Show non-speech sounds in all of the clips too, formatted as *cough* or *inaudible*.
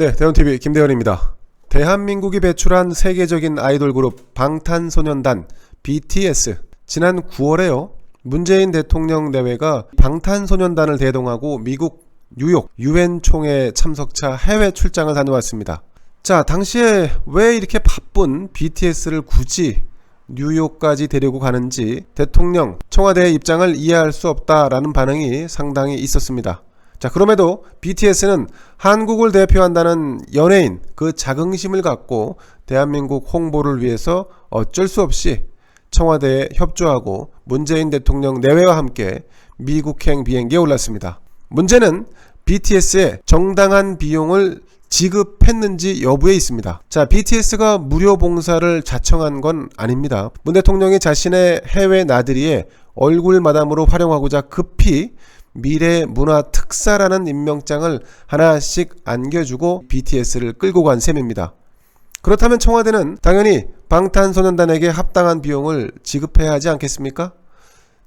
네, 대원TV 김대현입니다. 대한민국이 배출한 세계적인 아이돌 그룹 방탄소년단 BTS. 지난 9월에요. 문재인 대통령 내외가 방탄소년단을 대동하고 미국 뉴욕 유엔 총회 참석차 해외 출장을 다녀왔습니다. 자, 당시에 왜 이렇게 바쁜 BTS를 굳이 뉴욕까지 데리고 가는지 대통령 청와대의 입장을 이해할 수 없다라는 반응이 상당히 있었습니다. 자, 그럼에도 BTS는 한국을 대표한다는 연예인 그 자긍심을 갖고 대한민국 홍보를 위해서 어쩔 수 없이 청와대에 협조하고 문재인 대통령 내외와 함께 미국행 비행기에 올랐습니다. 문제는 BTS의 정당한 비용을 지급했는지 여부에 있습니다. 자, BTS가 무료 봉사를 자청한 건 아닙니다. 문 대통령이 자신의 해외 나들이에 얼굴 마담으로 활용하고자 급히 미래 문화 특사라는 임명장을 하나씩 안겨주고 BTS를 끌고 간 셈입니다. 그렇다면 청와대는 당연히 방탄소년단에게 합당한 비용을 지급해야 하지 않겠습니까?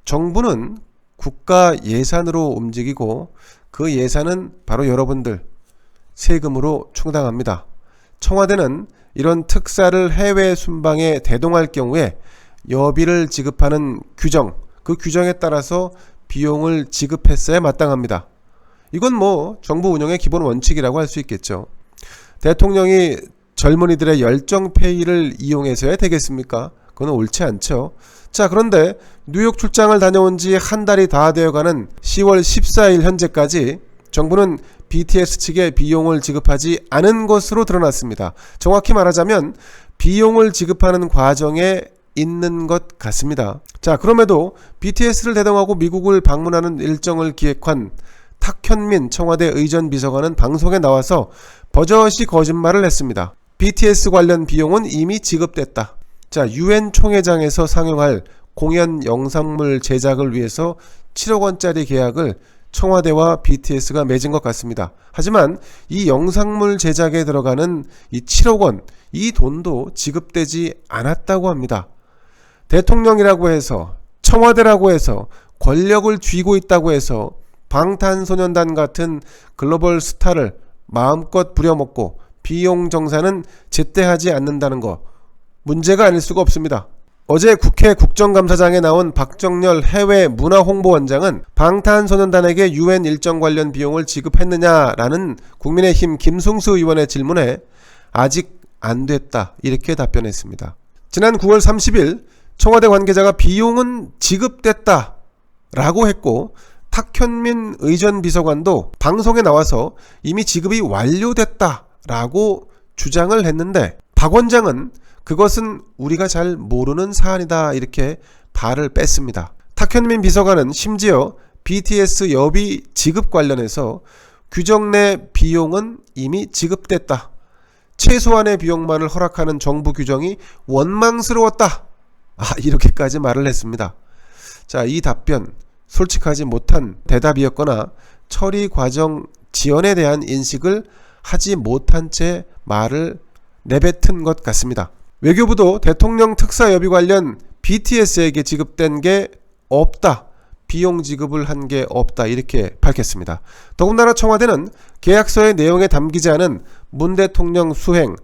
정부는 국가 예산으로 움직이고 그 예산은 바로 여러분들 세금으로 충당합니다. 청와대는 이런 특사를 해외 순방에 대동할 경우에 여비를 지급하는 규정, 그 규정에 따라서 비용을 지급했어야 마땅합니다. 이건 뭐 정부 운영의 기본 원칙이라고 할 수 있겠죠. 대통령이 젊은이들의 열정 페이를 이용해서야 되겠습니까? 그건 옳지 않죠. 자, 그런데 뉴욕 출장을 다녀온 지 한 달이 다 되어가는 10월 14일 현재까지 정부는 BTS 측에 비용을 지급하지 않은 것으로 드러났습니다. 정확히 말하자면 비용을 지급하는 과정에 있는 것 같습니다. 자, 그럼에도 BTS를 대동하고 미국을 방문하는 일정을 기획한 탁현민 청와대 의전 비서관은 방송에 나와서 버젓이 거짓말을 했습니다. BTS 관련 비용은 이미 지급됐다. 자, 유엔 총회장에서 상영할 공연 영상물 제작을 위해서 7억 원짜리 계약을 청와대와 BTS가 맺은 것 같습니다. 하지만 이 영상물 제작에 들어가는 이 7억 원, 이 돈도 지급되지 않았다고 합니다. 대통령이라고 해서 청와대라고 해서 권력을 쥐고 있다고 해서 방탄소년단 같은 글로벌 스타를 마음껏 부려먹고 비용 정산은 제때 하지 않는다는 거 문제가 아닐 수가 없습니다. 어제 국회 국정감사장에 나온 박정렬 해외 문화홍보원장은 방탄소년단에게 유엔 일정 관련 비용을 지급했느냐라는 국민의힘 김승수 의원의 질문에 아직 안 됐다 이렇게 답변했습니다. 지난 9월 30일 청와대 관계자가 비용은 지급됐다 라고 했고 탁현민 의전 비서관도 방송에 나와서 이미 지급이 완료됐다 라고 주장을 했는데 박 원장은 그것은 우리가 잘 모르는 사안이다 이렇게 발을 뺐습니다. 탁현민 비서관은 심지어 BTS 여비 지급 관련해서 규정 내 비용은 이미 지급됐다. 최소한의 비용만을 허락하는 정부 규정이 원망스러웠다. 아, 이렇게까지 말을 했습니다. 자, 이 답변 솔직하지 못한 대답이었거나 처리 과정 지연에 대한 인식을 하지 못한 채 말을 내뱉은 것 같습니다. 외교부도 대통령 특사 여비 관련 BTS에게 지급된 게 없다. 비용 지급을 한 게 없다. 이렇게 밝혔습니다. 더군다나 청와대는 계약서의 내용에 담기지 않은 문 대통령 수행,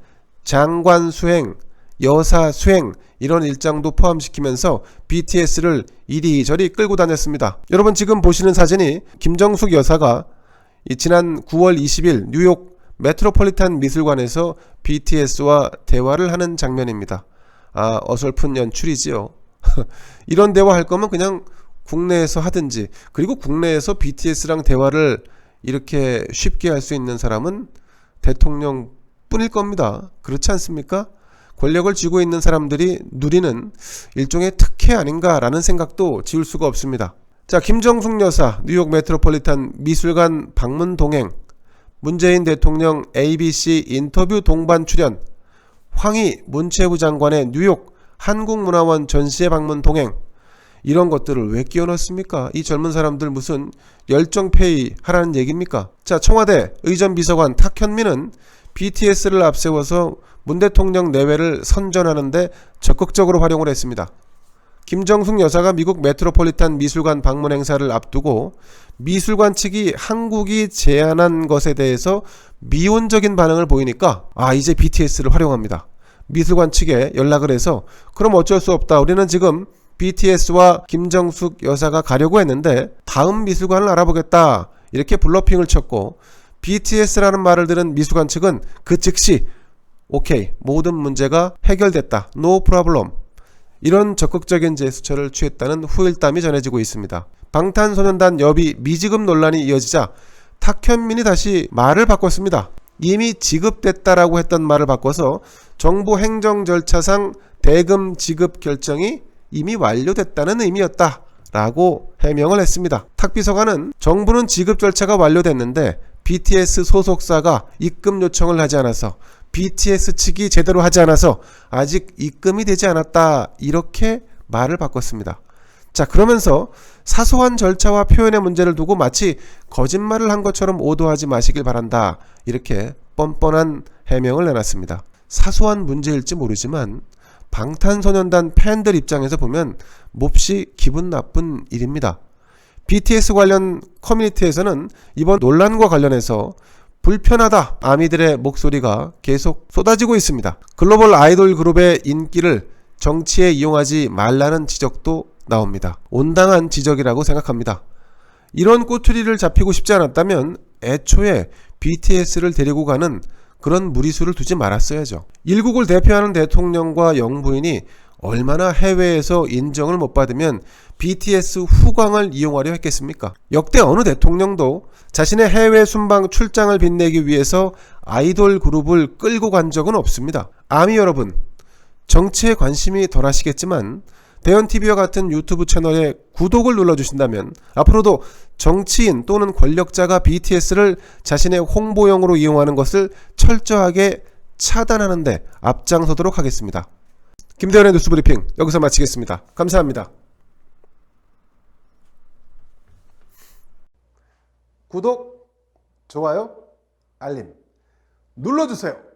장관 수행, 여사 수행 이런 일정도 포함시키면서 BTS를 이리저리 끌고 다녔습니다. 여러분 지금 보시는 사진이 김정숙 여사가 지난 9월 20일 뉴욕 메트로폴리탄 미술관에서 BTS와 대화를 하는 장면입니다. 아, 어설픈 연출이지요. *laughs* 이런 대화 할 거면 그냥 국내에서 하든지, 그리고 국내에서 BTS랑 대화를 이렇게 쉽게 할 수 있는 사람은 대통령 뿐일 겁니다. 그렇지 않습니까? 권력을 쥐고 있는 사람들이 누리는 일종의 특혜 아닌가라는 생각도 지울 수가 없습니다. 자, 김정숙 여사 뉴욕 메트로폴리탄 미술관 방문 동행 문재인 대통령 ABC 인터뷰 동반 출연, 황희 문체부 장관의 뉴욕 한국문화원 전시회 방문 동행, 이런 것들을 왜 끼워 넣습니까? 이 젊은 사람들 무슨 열정페이 하라는 얘기입니까? 자, 청와대 의전 비서관 탁현민은 BTS를 앞세워서 문 대통령 내외를 선전하는데 적극적으로 활용을 했습니다. 김정숙 여사가 미국 메트로폴리탄 미술관 방문 행사를 앞두고 미술관 측이 한국이 제안한 것에 대해서 미온적인 반응을 보이니까 아 이제 BTS를 활용합니다. 미술관 측에 연락을 해서 그럼 어쩔 수 없다. 우리는 지금 BTS와 김정숙 여사가 가려고 했는데 다음 미술관을 알아보겠다. 이렇게 블러핑을 쳤고 BTS라는 말을 들은 미술관 측은 그 즉시 오케이 모든 문제가 해결됐다. No problem. 이런 적극적인 제스처를 취했다는 후일담이 전해지고 있습니다. 방탄소년단 여비 미지급 논란이 이어지자 탁현민이 다시 말을 바꿨습니다. 이미 지급됐다라고 했던 말을 바꿔서 정부 행정 절차상 대금 지급 결정이 이미 완료됐다는 의미였다. 라고 해명을 했습니다. 탁비서관은 정부는 지급 절차가 완료됐는데 BTS 소속사가 입금 요청을 하지 않아서 BTS 측이 제대로 하지 않아서 아직 입금이 되지 않았다. 이렇게 말을 바꿨습니다. 자, 그러면서 사소한 절차와 표현의 문제를 두고 마치 거짓말을 한 것처럼 오도하지 마시길 바란다. 이렇게 뻔뻔한 해명을 내놨습니다. 사소한 문제일지 모르지만 방탄소년단 팬들 입장에서 보면 몹시 기분 나쁜 일입니다. BTS 관련 커뮤니티에서는 이번 논란과 관련해서 불편하다 아미들의 목소리가 계속 쏟아지고 있습니다. 글로벌 아이돌 그룹의 인기를 정치에 이용하지 말라는 지적도 나옵니다. 온당한 지적이라고 생각합니다. 이런 꼬투리를 잡히고 싶지 않았다면 애초에 BTS를 데리고 가는 그런 무리수를 두지 말았어야죠. 일국을 대표하는 대통령과 영부인이 얼마나 해외에서 인정을 못 받으면 BTS 후광을 이용하려 했겠습니까? 역대 어느 대통령도 자신의 해외 순방 출장을 빛내기 위해서 아이돌 그룹을 끌고 간 적은 없습니다. 아미 여러분, 정치에 관심이 덜 하시겠지만 대현TV와 같은 유튜브 채널에 구독을 눌러주신다면 앞으로도 정치인 또는 권력자가 BTS를 자신의 홍보용으로 이용하는 것을 철저하게 차단하는데 앞장서도록 하겠습니다. 김대현의 뉴스 브리핑 여기서 마치겠습니다. 감사합니다. 구독, 좋아요, 알림 눌러주세요.